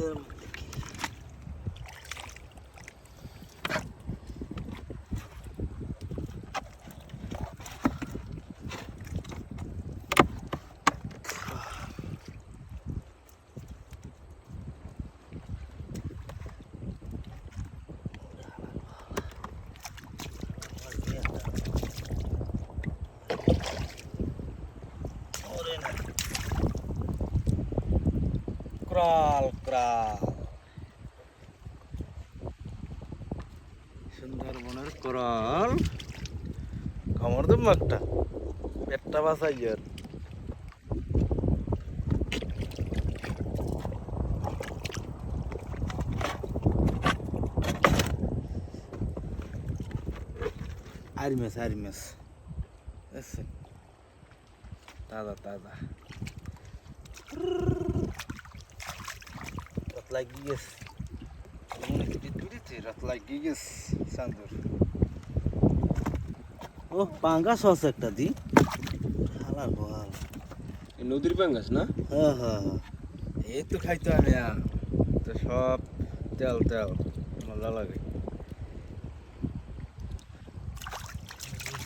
এদের Kral Kral সুন্দরবনের Kral. কামড় দেব একটা। পেটটা বাসাই আর। আর মেস আর মেস তাজা তাজা। রাত লাগি গেছে মনে কি দিতে রাত লাগি গেছে সান্দুর ও পাঙ্গাস আছে একটা দি। হালার বল। নদীর পাঙ্গাস না? হ্যাঁ হ্যাঁ হ্যাঁ। এই তো খাইতে আমি তো সব তেল তেল। মজা লাগে।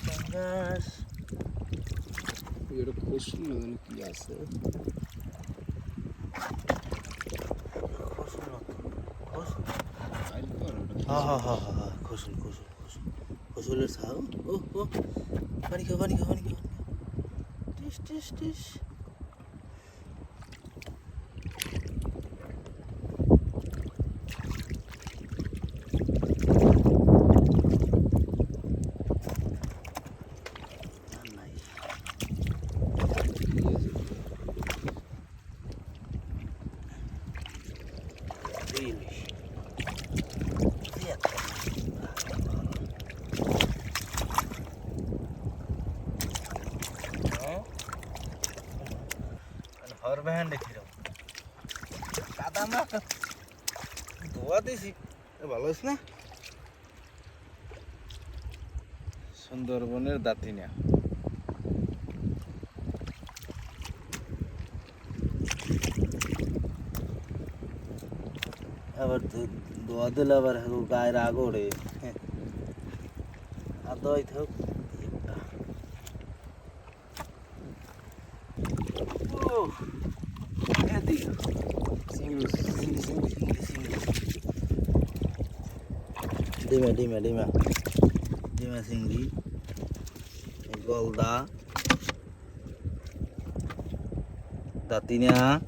পাঙ্গাস। এটা খসুন না জানি কি আছে? কর ওটা হ্যাঁ হ্যাঁ হ্যাঁ হ্যাঁ হ্যাঁ খসুন খসুন খসুন খসুলের ছাও ও ও পানি খাও পানি খাও পানি খাও টিস টিস টিস আর কাদা না ধোয়া দিছি। ভালো আছে না? সুন্দরবনের দাঁতিনা আবার ধোয়া দিলে আবার হাগু গায়ের আগ ওড়ে। আর দই থাক। একটা Hadi. Single, single, single, single, Golda. Datinya.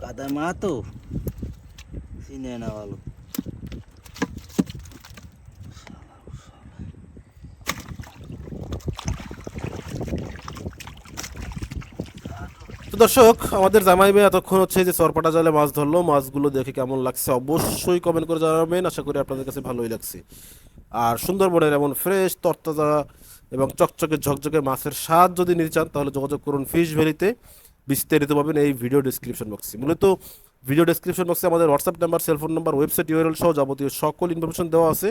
Kata matu. Sini enak lalu. তো দর্শক, আমাদের জামাই এতক্ষণ হচ্ছে যে চরপাটা জালে মাছ ধরলো, মাছগুলো দেখে কেমন লাগছে অবশ্যই কমেন্ট করে জানাবেন, আশা করি আপনাদের কাছে ভালোই লাগছে। আর সুন্দরবনের এমন ফ্রেশ তরতাজা এবং চকচকে ঝকঝকে মাছের স্বাদ যদি নিতে চান, তাহলে যোগাযোগ করুন ফিশ ভ্যালিতে বিস্তারিত পাবেন এই ভিডিও ডিসক্রিপশন বক্সে মূলত ভিডিও ডিসক্রিপশন বক্সে আমাদের WhatsApp number cellphone number website URL সহ যাবতীয় সকল ইনফরমেশন দেওয়া আছে।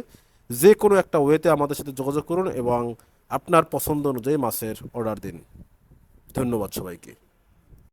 যে কোনো একটা ওয়েতে আমাদের সাথে যোগাযোগ করুন এবং আপনার পছন্দ অনুযায়ী মাছের অর্ডার দিন। ধন্যবাদ সবাইকে।